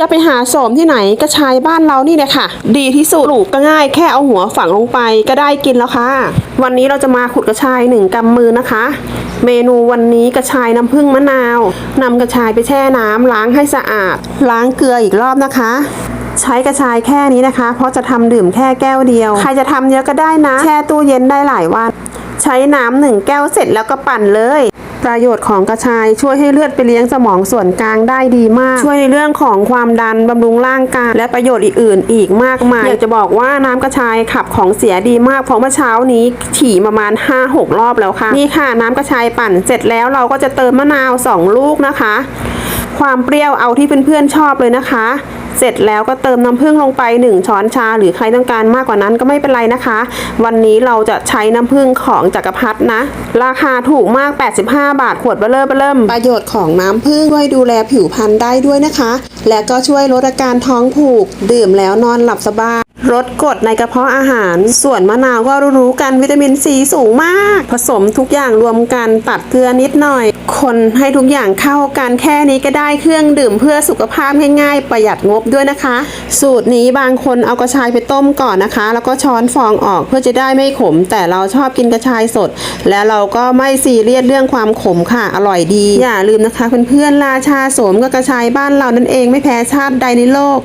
จะไปหาโสมที่ไหนกระชายบ้านเรานี่แหละค่ะ ดีที่สุดปลูกก็ง่ายแค่เอาหัวฝังลงไปก็ได้กินแล้วค่ะ วันนี้เราจะมาขุดกระชายหนึ่งกำมือนะคะ เมนูวันนี้กระชายน้ำผึ้งมะนาว นำกระชายไปแช่น้ำล้างให้สะอาด ล้างเกลืออีกรอบนะคะ ใช้กระชายแค่นี้นะคะ เพราะจะทำดื่มแค่แก้วเดียว ใครจะทำเยอะก็ได้นะ แช่ตู้เย็นได้หลายวัน ใช้น้ำหนึ่งแก้วเสร็จแล้วก็ปั่นเลย ประโยชน์ของกระชายช่วยให้เลือดไปเลี้ยงสมองส่วนกลางได้ดีมาก ช่วยในเรื่องของความดันบำรุงร่างกายและประโยชน์อื่นๆ อีกมากมายอยากจะบอกว่าน้ำกระชายขับของเสียดีมากเพราะเมื่อเช้านี้ฉี่ประมาณ 5-6 รอบแล้วค่ะ นี่ค่ะ น้ำกระชายปั่นเสร็จแล้วเราก็จะเติมมะนาว 2 ลูกนะคะ ความเปรี้ยวเอาที่เพื่อนๆชอบเลยนะคะ เสร็จแล้วก็เติมน้ำผึ้งลงไป 1 ช้อนชา หรือใครต้องการมากกว่านั้นก็ไม่เป็นไรนะคะ วันนี้เราจะใช้น้ำผึ้งของจักรพรรดินะ ราคาถูกมาก 85 บาทขวดเบลเลอร์เบลเริ่มประโยชน์ของน้ำผึ้งช่วยดูแลผิวพรรณได้ด้วยนะคะ และก็ช่วยลดอาการท้องผูก ดื่มแล้วนอนหลับสบายลดกรดในกระเพาะอาหาร ส่วนมะนาวก็รู้ๆกันวิตามินซีสูงมาก ผสมทุกอย่างรวมกันตัดเกลือนิดหน่อย คนให้ทุกอย่างเข้ากันแค่นี้ก็ได้เครื่องดื่มเพื่อสุขภาพง่ายๆ ประหยัดงบด้วยนะคะ สูตรนี้บางคนเอากระชายไปต้มก่อนนะคะ แล้วก็ช้อนฟองออกเพื่อจะได้ไม่ขม แต่เราชอบกินกระชายสด และเราก็ไม่ซีเรียสเรื่องความขมค่ะ อร่อยดี อย่าลืมนะคะเพื่อนๆราชาสมกับกระชายบ้านเรานั่นเองไม่แพ้ชาติใดในโลก